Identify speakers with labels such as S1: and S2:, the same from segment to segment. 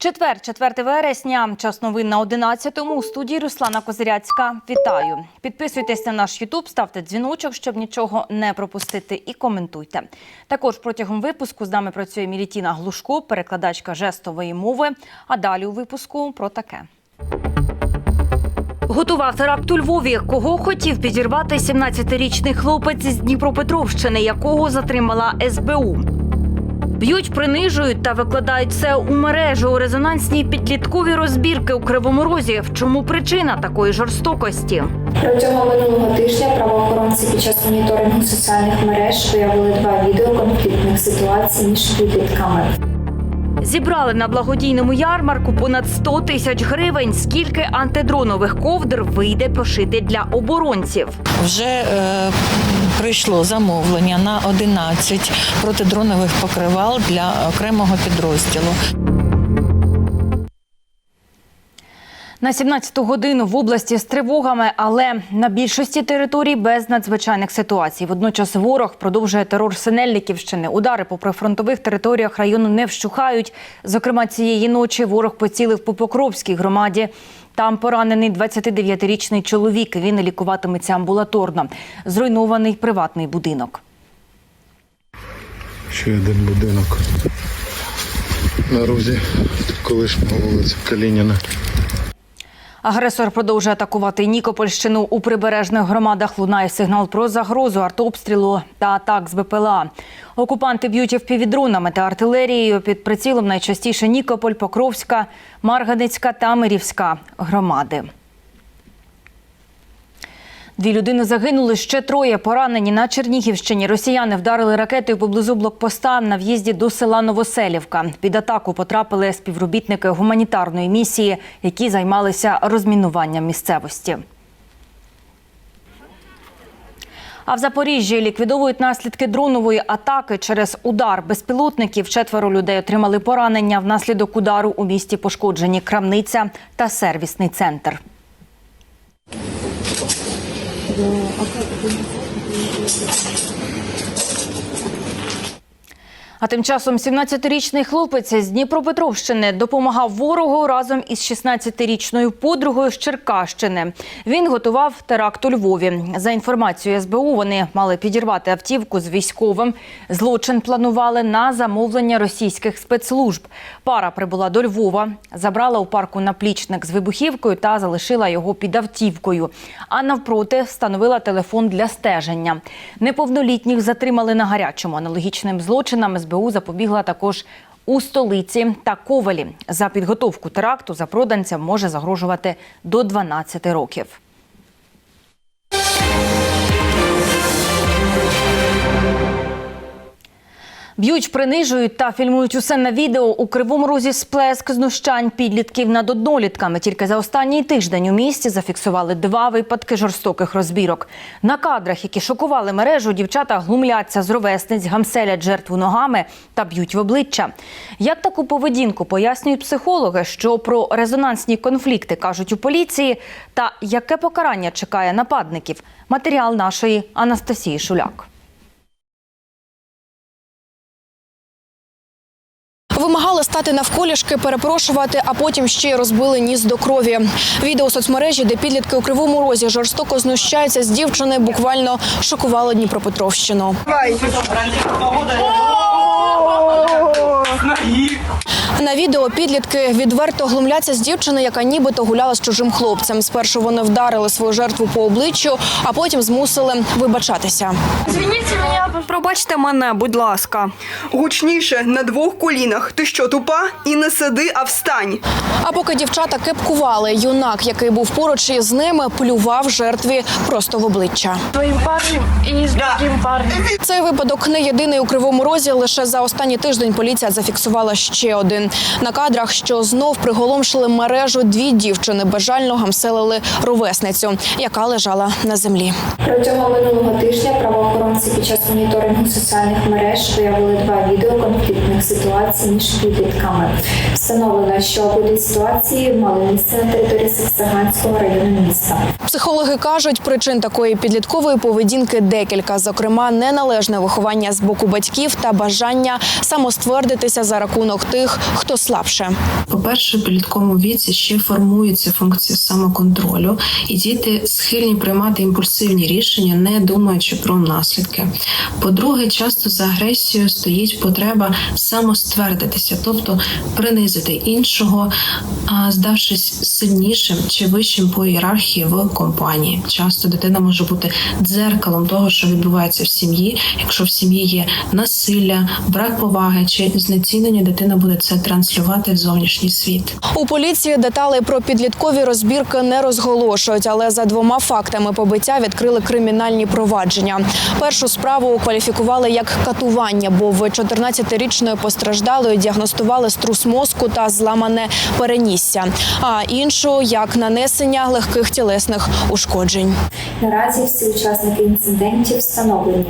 S1: Четвер, 4 вересня, час новин на 11-му. У студії Руслана Козиряцька. Вітаю. Підписуйтесь на наш Ютуб, ставте дзвіночок, щоб нічого не пропустити, і коментуйте. Також протягом випуску з нами працює Мілітіна Глушко, перекладачка жестової мови. А далі у випуску про таке. Готував теракт у Львові. Кого хотів підірвати 17-річний хлопець з Дніпропетровщини, якого затримала СБУ. Б'ють, принижують та викладають все у мережу. у резонансній підліткові розбірки у Кривому Розі. В чому причина такої жорстокості?
S2: Протягом минулого тижня правоохоронці під час моніторингу соціальних мереж виявили два відео конфліктних ситуацій між підлітками.
S1: Зібрали на благодійному ярмарку понад 100 тисяч гривень. Скільки антидронових ковдр вийде пошити для оборонців?
S3: Вже е, прийшло замовлення на 11 протидронових покривал для окремого підрозділу.
S1: На 17-ту годину в області з тривогами, але на більшості територій без надзвичайних ситуацій. Водночас ворог продовжує терор Синельниківщини. Удари по прифронтових територіях району не вщухають. Зокрема, цієї ночі ворог поцілив по Покровській громаді. Там поранений 29-річний чоловік. Він лікуватиметься амбулаторно. Зруйнований приватний будинок.
S4: Ще один будинок на розі колишнього вулиця Калініна.
S1: Агресор продовжує атакувати Нікопольщину. У прибережних громадах лунає сигнал про загрозу артобстрілу та атак з БПЛА. Окупанти б'ють впівдронами та артилерією. Під прицілом найчастіше Нікополь, Покровська, Марганецька та Мирівська громади. Дві людини загинули, ще троє поранені на Чернігівщині. Росіяни вдарили ракетою поблизу блокпоста на в'їзді до села Новоселівка. Під атаку потрапили співробітники гуманітарної місії, які займалися розмінуванням місцевості. А в Запоріжжі ліквідовують наслідки дронової атаки через удар безпілотників. Четверо людей отримали поранення. Внаслідок удару у місті пошкоджені крамниця та сервісний центр. Pero, okay, А тим часом 17-річний хлопець з Дніпропетровщини допомагав ворогу разом із 16-річною подругою з Черкащини. Він готував теракт у Львові. За інформацією СБУ, вони мали підірвати автівку з військовим. Злочин планували на замовлення російських спецслужб. Пара прибула до Львова, забрала у парку наплічник з вибухівкою та залишила його під автівкою. А навпроти встановила телефон для стеження. Неповнолітніх затримали на гарячому. Аналогічним злочинам СБУ запобігла також у столиці та Ковалі. За підготовку теракту запроданцям може загрожувати до 12 років. Б'ють, принижують та фільмують усе на відео. У кривому розі сплеск знущань підлітків над однолітками. Тільки за останній тиждень у місті зафіксували два випадки жорстоких розбірок. На кадрах, які шокували мережу, дівчата глумляться з ровесниць, гамселять жертву ногами та б'ють в обличчя. Як таку поведінку пояснюють психологи, що про резонансні конфлікти кажуть у поліції, та яке покарання чекає нападників? Матеріал нашої Анастасії Шуляк.
S5: Вимагали стати навколішки, перепрошувати, а потім ще й розбили ніс до крові. Відео у соцмережі, де підлітки у кривому розі жорстоко знущаються з дівчини, буквально шокувало Дніпропетровщину. На відео підлітки відверто глумляться з дівчини, яка нібито гуляла з чужим хлопцем. Спершу вони вдарили свою жертву по обличчю, а потім змусили вибачатися.
S6: Пробачте мене, будь ласка.
S7: Гучніше на двох колінах. Ти що, тупа? І не сиди, а встань.
S5: А поки дівчата кепкували, юнак, який був поруч із ними, плював жертві просто в обличчя.
S8: твоим парнем и с другим парнем.
S5: Цей випадок не єдиний у кривому розі. Лише за останній тиждень поліція зафіксувала ще один. На кадрах, що знов приголомшили мережу, дві дівчини бажально гамселили ровесницю, яка лежала на землі.
S2: Протягом минулого тижня правоохоронці під час моніторингу соціальних мереж виявили два відео конфліктних ситуацій між підлітками. Встановлено, що обидві ситуації мали місце на території Саксаганського району міста.
S5: Психологи кажуть, причин такої підліткової поведінки декілька, зокрема, неналежне виховання з боку батьків та бажання самоствердитися за рахунок тих, хто слабше.
S9: По-перше, в підлітковому віці ще формується функція самоконтролю, і діти схильні приймати імпульсивні рішення, не думаючи про наслідки. По-друге, часто за агресією стоїть потреба самоствердитися, тобто принизити іншого, а, здавшись сильнішим чи вищим по ієрархії в компанії. Часто дитина може бути дзеркалом того, що відбувається в сім'ї. Якщо в сім'ї є насилля, брак поваги чи знецінення, дитина буде це транслювати в зовнішній світ.
S5: У поліції деталей про підліткові розбірки не розголошують, але за двома фактами побиття відкрили кримінальні провадження. Першу справу кваліфікували як катування, бо в 14-річної постраждалої діагностували струс мозку та зламане перенісся, а іншу як нанесення легких тілесних ушкоджень.
S2: Наразі всі учасники інцидентів встановлені.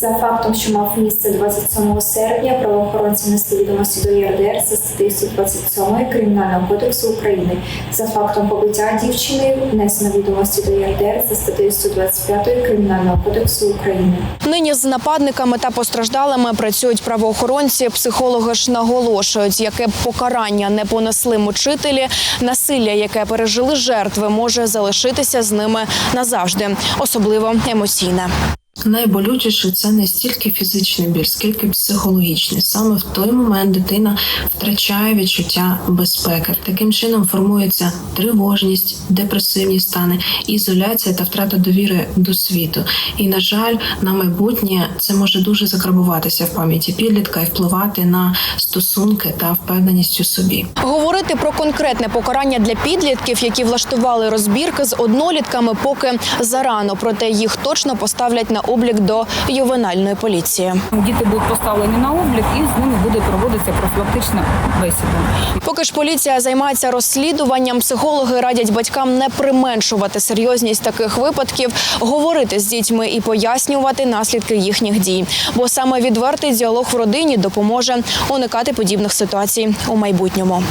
S2: За фактом, що мав місце 27 серпня, правоохоронці внесли відомості до ЄРДР за статтею 127 Кримінального кодексу України. За фактом побиття дівчини внесено відомості до ЄРДР за статтею 125 Кримінального кодексу України.
S5: Нині з нападниками та постраждалими працюють правоохоронці. Психологи ж наголошують, яке б покарання не понесли мучителі, насилля, яке пережили жертви, може залишитися з ними назавжди, особливо емоційне.
S9: Найболючіше це не стільки фізичний біль, скільки психологічний. Саме в той момент дитина втрачає відчуття безпеки. Таким чином формується тривожність, депресивні стани, ізоляція та втрата довіри до світу. І на жаль, на майбутнє це може дуже закарбуватися в пам'яті підлітка і впливати на стосунки та впевненість у собі.
S5: Говорити про конкретне покарання для підлітків, які влаштували розбірки з однолітками, поки зарано, проте їх точно поставлять на облік до ювенальної поліції.
S10: Діти будуть поставлені на облік і з ними буде проводитися профілактична бесіда.
S5: Поки ж поліція займається розслідуванням, психологи радять батькам не применшувати серйозність таких випадків, говорити з дітьми і пояснювати наслідки їхніх дій. Бо саме відвертий діалог в родині допоможе уникати подібних ситуацій у майбутньому.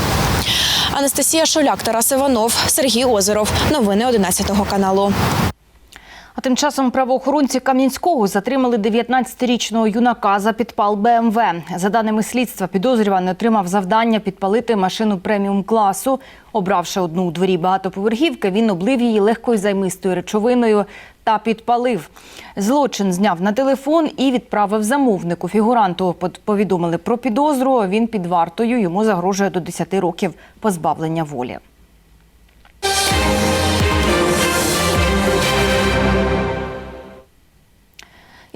S5: Анастасія Шоляк, Тарас Іванов, Сергій Озеров. Новини 11 каналу.
S1: А тим часом правоохоронці Кам'янського затримали 19-річного юнака за підпал БМВ. За даними слідства, підозрюваний отримав завдання підпалити машину преміум класу. Обравши одну у дворі багатоповерхівки, він облив її легкою займистою речовиною та підпалив. Злочин зняв на телефон і відправив замовнику. Фігуранту повідомили про підозру. Він під вартою. Йому загрожує до 10 років позбавлення волі.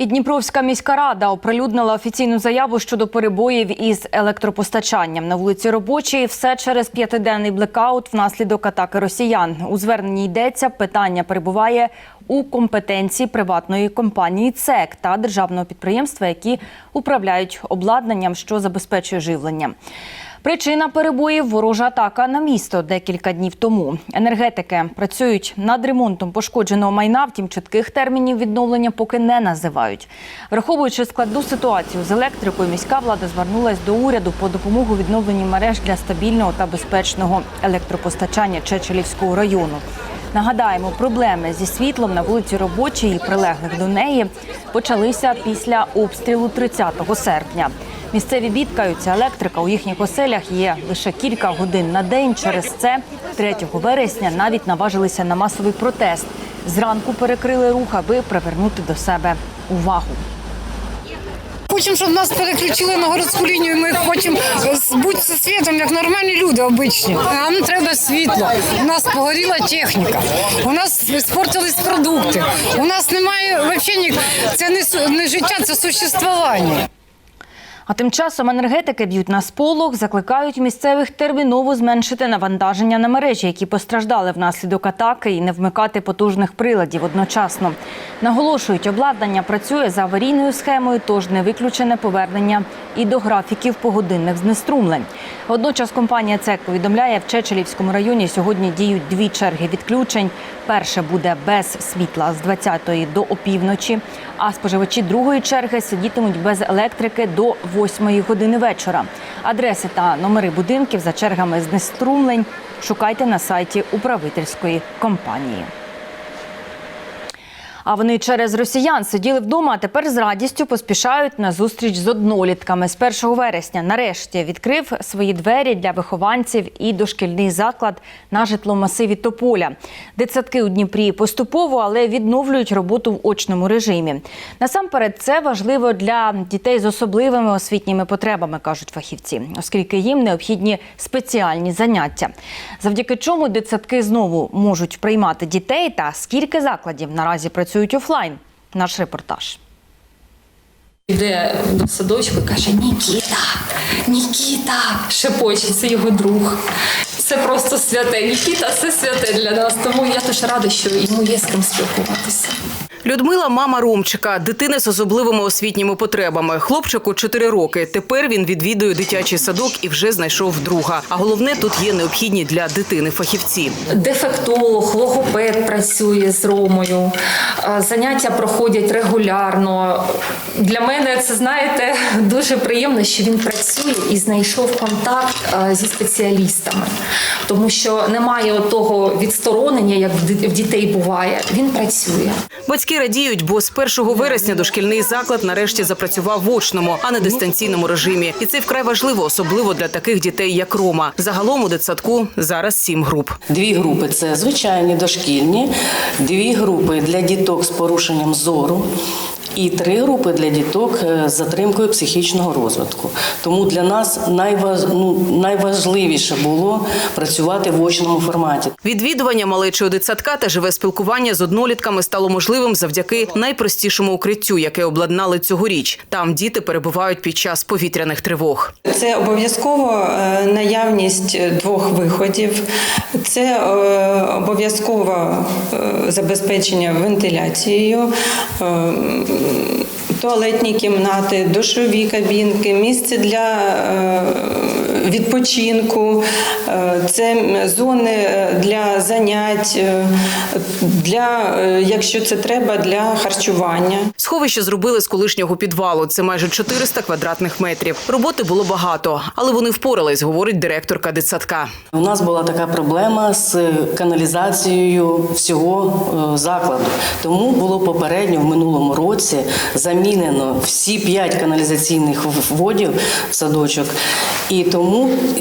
S1: І Дніпровська міська рада оприлюднила офіційну заяву щодо перебоїв із електропостачанням на вулиці Робочій. Все через п'ятиденний блекаут внаслідок атаки росіян. У зверненні йдеться, питання перебуває у компетенції приватної компанії ЦЕК та державного підприємства, які управляють обладнанням, що забезпечує живлення. Причина перебоїв ворожа атака на місто декілька днів тому. Енергетики працюють над ремонтом пошкодженого майна, втім чітких термінів відновлення поки не називають. Враховуючи складну ситуацію з електрикою, міська влада звернулась до уряду по допомогу відновленні мереж для стабільного та безпечного електропостачання Чечелівського району. Нагадаємо, проблеми зі світлом на вулиці Робочій і прилеглих до неї почалися після обстрілу 30 серпня. Місцеві бідкаються, електрика у їхніх оселях є лише кілька годин на день. Через це 3 вересня навіть наважилися на масовий протест. Зранку перекрили рух, аби привернути до себе увагу.
S11: Хочемо, щоб нас переключили на городську лінію. Ми хочемо бути зі світом, як нормальні люди обичні. Нам треба світло. У нас погоріла техніка. У нас спортились продукти. У нас немає взагалі ні... це не, не життя, це существування.
S1: А тим часом енергетики б'ють на сполох, закликають місцевих терміново зменшити навантаження на мережі, які постраждали внаслідок атаки, і не вмикати потужних приладів одночасно. Наголошують, обладнання працює за аварійною схемою, тож не виключене повернення і до графіків погодинних знеструмлень. Водночас компанія ЦЕК повідомляє, в Чечелівському районі сьогодні діють дві черги відключень. Перше буде без світла з 20-ї до опівночі, а споживачі другої черги сидітимуть без електрики до 8 години вечора. Адреси та номери будинків за чергами знеструмлень шукайте на сайті управительської компанії. А вони через росіян сиділи вдома, а тепер з радістю поспішають на зустріч з однолітками. З 1 вересня нарешті відкрив свої двері для вихованців і дошкільний заклад на житломасиві Тополя. Дитсадки у Дніпрі поступово, але відновлюють роботу в очному режимі. Насамперед, це важливо для дітей з особливими освітніми потребами, кажуть фахівці, оскільки їм необхідні спеціальні заняття. Завдяки чому дитсадки знову можуть приймати дітей та скільки закладів наразі працюють офлайн. Наш репортаж.
S12: Йде до садочку і каже: Нікіта, Нікіта, шепоче, це його друг. Це просто святе. Нікіта це святе для нас. Тому я теж рада, що йому є з ким спілкуватися.
S7: Людмила мама Ромчика, дитини з особливими освітніми потребами. Хлопчику 4 роки. Тепер він відвідує дитячий садок і вже знайшов друга. А головне, тут є необхідні для дитини фахівці.
S12: Дефектолог, логопед працює з Ромою. Заняття проходять регулярно. Для мене це знаєте дуже приємно, що він працює і знайшов контакт зі спеціалістами, тому що немає того відсторонення, як в в дітей буває. Він працює.
S7: Батьки радіють, бо з 1 вересня дошкільний заклад нарешті запрацював в очному, а не дистанційному режимі. І це вкрай важливо, особливо для таких дітей, як Рома. Загалом у дитсадку зараз сім груп.
S13: Дві групи це звичайні дошкільні, дві групи для діток з порушенням зору. І три групи для діток е, з затримкою психічного розвитку. Тому для нас найваж... ну, найважливіше було працювати в очному форматі.
S7: Відвідування малечого дитсадка та живе спілкування з однолітками стало можливим завдяки найпростішому укриттю, яке обладнали цьогоріч. Там діти перебувають під час повітряних тривог.
S14: Це обов'язково е, наявність двох виходів, це е, обов'язково забезпечення вентиляцією, туалетні кімнати, душові кабінки, місце для е, відпочинку, е, це зони для занять, е, для, е, якщо це треба, для харчування.
S7: Сховище зробили з колишнього підвалу. Це майже 400 квадратних метрів. Роботи було багато, але вони впорались, говорить директорка дитсадка.
S13: У нас була така проблема з каналізацією всього е, закладу. Тому було попередньо в минулому році замінено всі п'ять каналізаційних вводів в садочок. І тому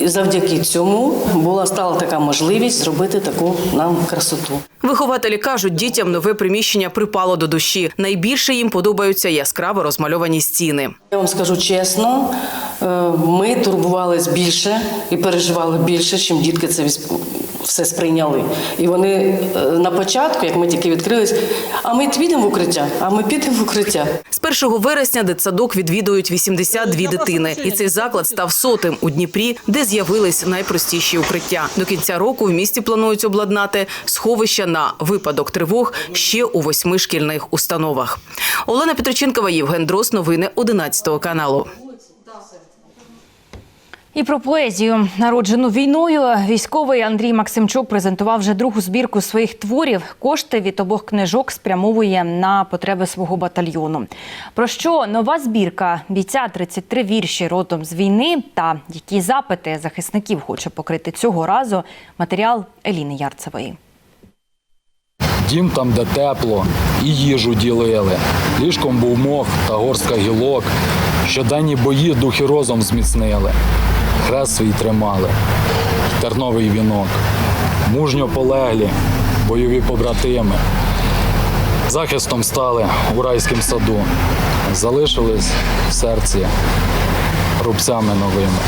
S13: завдяки цьому була стала така можливість зробити таку нам красоту.
S7: Вихователі кажуть, дітям нове приміщення припало до душі. Найбільше їм подобаються яскраво розмальовані стіни.
S13: Я вам скажу чесно, е, ми турбувались більше і переживали більше, чим дітки це все сприйняли. І вони е, на початку, як ми тільки відкрились, а ми підемо в укриття, а ми підемо в укриття.
S7: З 1 вересня дитсадок відвідують 82 дитини, і цей заклад став сотим у Дніпрі, де з'явились найпростіші укриття. До кінця року в місті планують обладнати сховища на випадок тривог ще у восьми шкільних установах. Олена Петриченкова, Євген Дрос. Новини 11 каналу.
S1: І про поезію, народжену війною, військовий Андрій Максимчук презентував вже другу збірку своїх творів. Кошти від обох книжок спрямовує на потреби свого батальйону. Про що нова збірка бійця 33 вірші родом з війни та які запити захисників хоче покрити цього разу. Матеріал Еліни Ярцевої.
S15: Дім там, де тепло, і їжу ділили. Ліжком був мох та горстка гілок. Щоденні бої дух і розум зміцнили. Хрест свій тримали, терновий вінок. Мужньо полеглі, бойові побратими. Захистом стали у райському саду. Залишились в серці рубцями новими.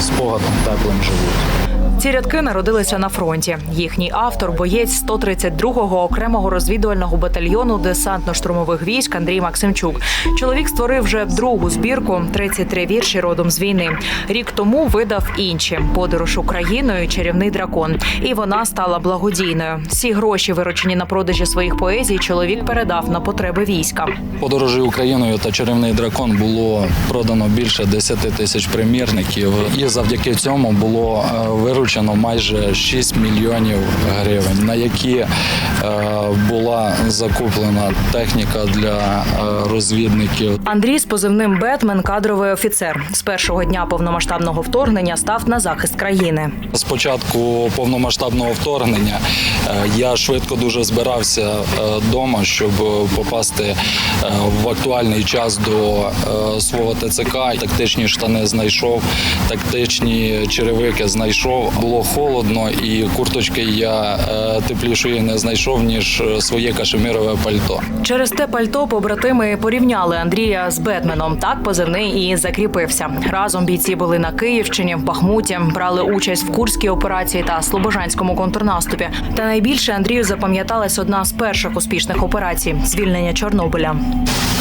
S15: Спогадом теплим живуть.
S16: Ці рядки народилися на фронті. Їхній автор боєць 132-го окремого розвідувального батальйону десантно-штурмових військ Андрій Максимчук. Чоловік створив вже другу збірку «33 вірші родом з війни. Рік тому видав інші подорож Україною, чарівний дракон. І вона стала благодійною. Всі гроші, виручені на продажі своїх поезій, чоловік передав на потреби війська.
S15: Подорожі Україною та чарівний дракон було продано більше 10 тисяч примірників, і завдяки цьому було е, виручено вилучено майже 6 мільйонів гривень, на які е, була закуплена техніка для е, розвідників.
S16: Андрій з позивним Бетмен кадровий офіцер. З першого дня повномасштабного вторгнення став на захист країни.
S15: З початку повномасштабного вторгнення е, я швидко дуже збирався вдома, щоб попасти в актуальний час до свого ТЦК. Тактичні штани знайшов, тактичні черевики знайшов. Було холодно, і курточки я е, теплішої не знайшов ніж е, своє кашемірове пальто.
S16: Через те пальто побратими порівняли Андрія з Бетменом. Так позивний і закріпився. Разом бійці були на Київщині, в Бахмуті, брали участь в Курській операції та Слобожанському контрнаступі. Та найбільше Андрію запам'яталась одна з перших успішних операцій звільнення Чорнобиля.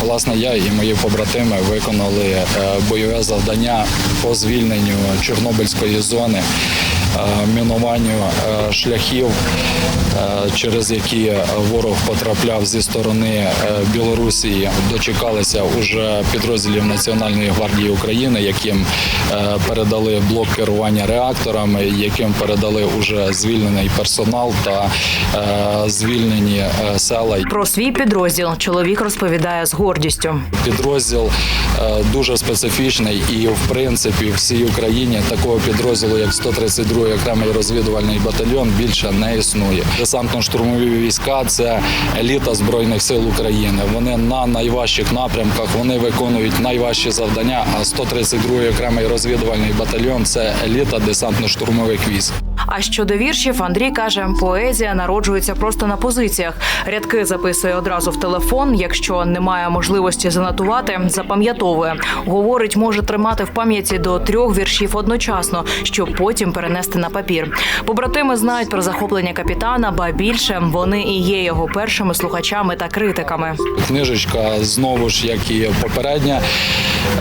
S15: Власне, я і мої побратими виконали е, бойове завдання по звільненню Чорнобильської зони, мінуванню е, шляхів, е, через які ворог потрапляв зі сторони е, Білорусі. Дочекалися уже підрозділів Національної гвардії України, яким е, передали блок керування реакторами, яким передали уже звільнений персонал та е, звільнені е, села.
S16: Про свій підрозділ чоловік розповідає з гордістю.
S15: Підрозділ е, дуже специфічний, і в принципі всій Україні такого підрозділу, як 132-й окремий розвідувальний батальйон, більше не існує. Десантно-штурмові війська це еліта збройних сил України. Вони на найважчих напрямках вони виконують найважчі завдання. А 132-й окремий розвідувальний батальйон це еліта десантно-штурмових військ.
S16: А щодо віршів, Андрій каже, поезія народжується просто на позиціях. Рядки записує одразу в телефон. Якщо немає можливості занотувати, запам'ятовує. Говорить, може тримати в пам'яті до трьох віршів одночасно, щоб потім перенести на папір. Побратими знають про захоплення капітана, ба більше вони і є його першими слухачами та критиками.
S15: Книжечка знову ж, як і попередня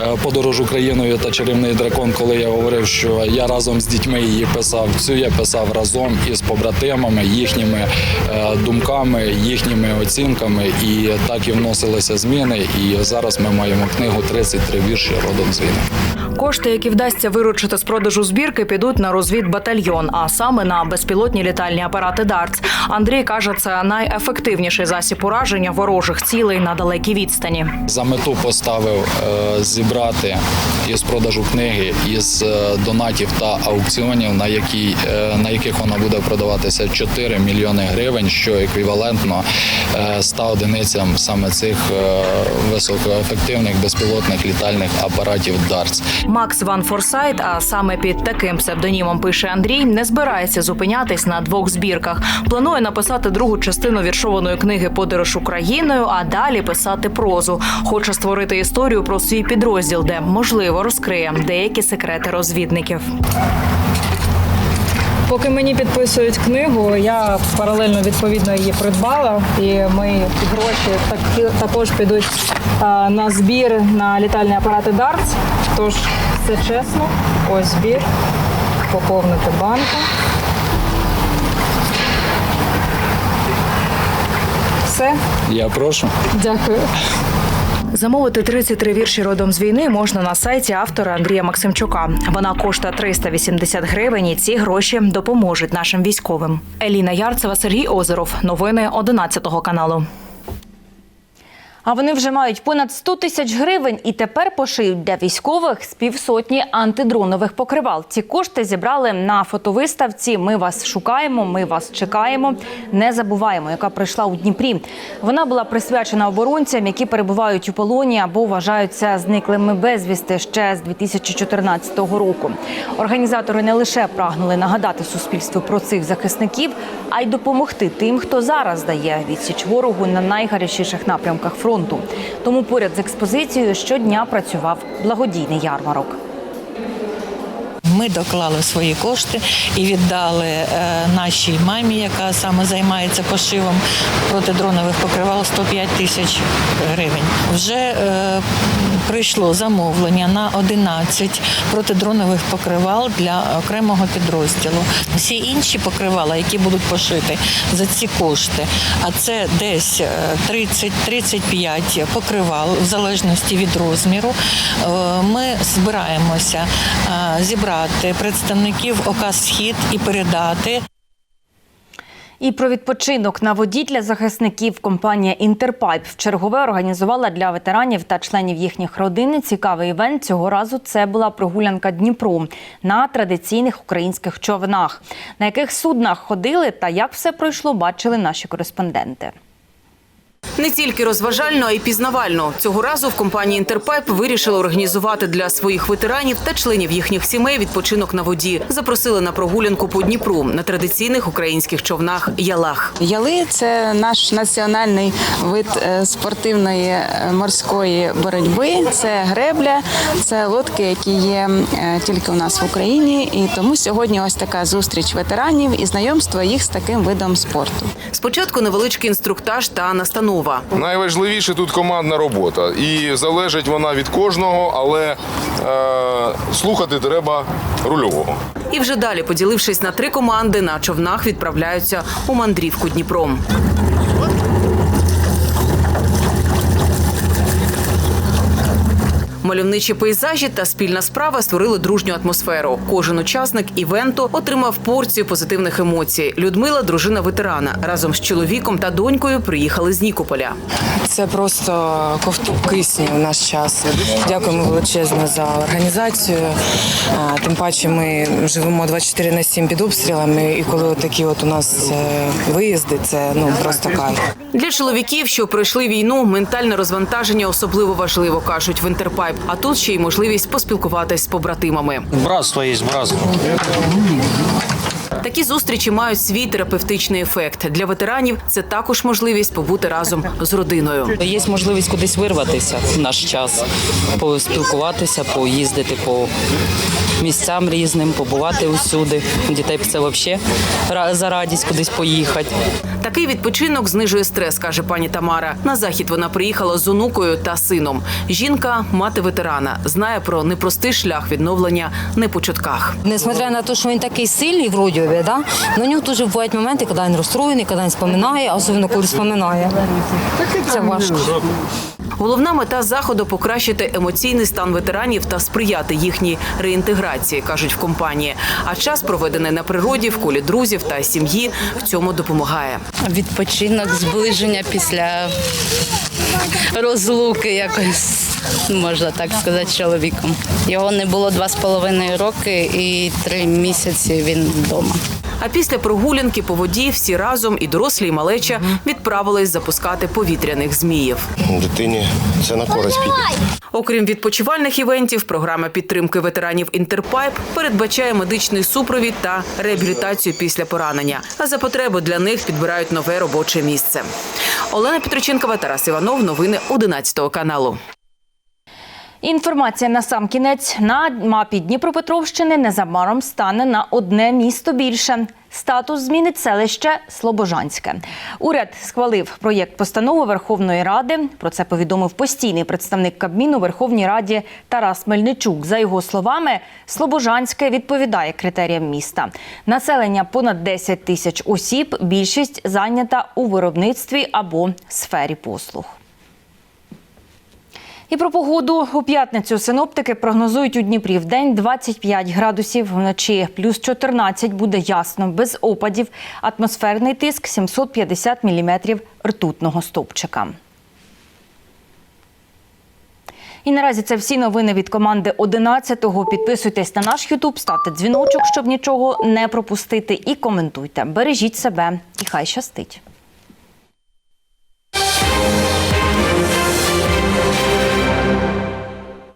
S15: е, подорож Україною та чарівний дракон. Коли я говорив, що я разом з дітьми її писав, цю я писав разом із побратимами, їхніми е, думками, їхніми оцінками, і так і вносилися зміни. І зараз ми маємо книгу «33 вірші родом з війни.
S16: Кошти, які вдасться виручити з продажу збірки, підуть на розвідбатальйон, а саме на безпілотні літальні апарати Дартс. Андрій каже, це найефективніший засіб ураження ворожих цілей на далекій відстані.
S15: За мету поставив е, зібрати із продажу книги, із е, донатів та аукціонів, на, які, е, на яких вона буде продаватися 4 мільйони гривень, що еквівалентно е, 100 одиницям саме цих високоефективних безпілотних літальних апаратів DARTS.
S16: Макс Ван Форсайт, а саме під таким псевдонімом пише Андрій, не збирається зупинятись на двох збірках. Планує написати другу частину віршованої книги Подорож Україною, а далі писати прозу. Хоче створити історію про свій підрозділ, де можливо розкриє деякі секрети розвідників.
S10: Поки мені підписують книгу, я паралельно відповідно її придбала, і мої гроші так, також підуть а, на збір на літальні апарати Дартс. Тож все чесно, ось збір, поповнити банку. Все,
S15: Я прошу.
S10: дякую.
S16: Замовити 33 вірші родом з війни можна на сайті автора Андрія Максимчука. Вона коштує 380 гривень. і Ці гроші допоможуть нашим військовим. Еліна Ярцева, Сергій Озеров. Новини 11 каналу.
S1: А вони вже мають понад 100 тисяч гривень і тепер пошиють для військових з півсотні антидронових покривал. Ці кошти зібрали на фотовиставці. Ми вас шукаємо, ми вас чекаємо. Не забуваємо, яка прийшла у Дніпрі. Вона була присвячена оборонцям, які перебувають у полоні або вважаються зниклими безвісти ще з 2014 року. Організатори не лише прагнули нагадати суспільству про цих захисників, а й допомогти тим, хто зараз дає відсіч ворогу на найгарячіших напрямках фронту. Тому поряд з експозицією щодня працював благодійний ярмарок.
S3: Ми доклали свої кошти і віддали е, нашій мамі, яка саме займається пошивом протидронових покривал 105 тисяч гривень. Вже е, прийшло замовлення на 11 протидронових покривал для окремого підрозділу. Всі інші покривала, які будуть пошити за ці кошти, а це десь е, 30-35 покривал в залежності від розміру. Е, Ми збираємося е, зібрати представників ОК Схід і передати
S1: І про відпочинок на воді для захисників компанія Інтерпайп вчергове організувала для ветеранів та членів їхніх родин цікавий івент. Цього разу це була прогулянка Дніпру на традиційних українських човнах. На яких суднах ходили та як все пройшло, бачили наші кореспонденти.
S7: Не тільки розважально, а й пізнавально. Цього разу в компанії Інтерпайп вирішили організувати для своїх ветеранів та членів їхніх сімей відпочинок на воді. Запросили на прогулянку по Дніпру на традиційних українських човнах ялах.
S17: Яли це наш національний вид е, спортивної е, морської боротьби. Це гребля, це лодки, які є е, тільки у нас в Україні. І тому сьогодні ось така зустріч ветеранів і знайомство їх з таким видом спорту.
S7: Спочатку невеличкий інструктаж та настанова.
S18: Найважливіше тут командна робота, і залежить вона від кожного, але е, слухати треба рульового.
S7: І вже далі, поділившись на три команди, на човнах відправляються у мандрівку Дніпром. Мальовничі пейзажі та спільна справа створили дружню атмосферу. Кожен учасник івенту отримав порцію позитивних емоцій. Людмила, дружина ветерана, разом з чоловіком та донькою приїхали з Нікополя.
S19: Це просто ковток кисню в наш час. Дякуємо величезно за організацію. Тим паче ми живемо 24 на 7 під обстрілами, і коли такі от у нас е, виїзди, це ну просто кайф.
S7: Для чоловіків, що пройшли війну, ментальне розвантаження особливо важливо, кажуть в Інтерпайп. А тут ще й можливість поспілкуватись з побратимами.
S20: Братство є братство.
S7: Такі зустрічі мають свій терапевтичний ефект. Для ветеранів це також можливість побути разом з родиною.
S21: Є можливість кудись вирватися в наш час, поспілкуватися, поїздити по місцям різним, побувати усюди. Дітей це взагалі за радість кудись поїхати.
S7: Такий відпочинок знижує стрес, каже пані Тамара. На захід вона приїхала з онукою та сином. Жінка, мати ветерана, знає про непростий шлях відновлення не по чутках.
S22: Несмотря на те, що він такий сильний, вроді би, да? но у нього теж бувають моменти, коли він розстроєний, коли він споминає, особливо коли споминає. Це важко.
S7: Головна мета заходу покращити емоційний стан ветеранів та сприяти їхній реінтеграції, кажуть в компанії. А час, проведений на природі, в колі друзів та сім'ї, в цьому допомагає.
S23: Відпочинок, зближення після розлуки якось. Можна так сказати, чоловіком. Його не було два з половиною роки і три місяці він вдома.
S7: А після прогулянки по воді всі разом і дорослі, і малеча відправились запускати повітряних зміїв.
S24: Дитині це на користь піде.
S7: Окрім відпочивальних івентів, програма підтримки ветеранів Інтерпайп передбачає медичний супровід та реабілітацію після поранення. А за потребу для них підбирають нове робоче місце. Олена Петроченкова, Тарас Іванов. Новини 11 каналу.
S1: Інформація на сам кінець на мапі Дніпропетровщини незабаром стане на одне місто більше. Статус змінить селище Слобожанське. Уряд схвалив проєкт постанови Верховної Ради. Про це повідомив постійний представник Кабміну Верховній Раді Тарас Мельничук. За його словами, Слобожанське відповідає критеріям міста. Населення понад 10 тисяч осіб. Більшість зайнята у виробництві або сфері послуг. І про погоду у п'ятницю синоптики прогнозують у Дніпрі в день 25 градусів, вночі плюс 14 буде ясно, без опадів. Атмосферний тиск 750 міліметрів ртутного стовпчика. І наразі це всі новини від команди 11-го. Підписуйтесь на наш Ютуб, ставте дзвіночок, щоб нічого не пропустити, і коментуйте. Бережіть себе і хай щастить.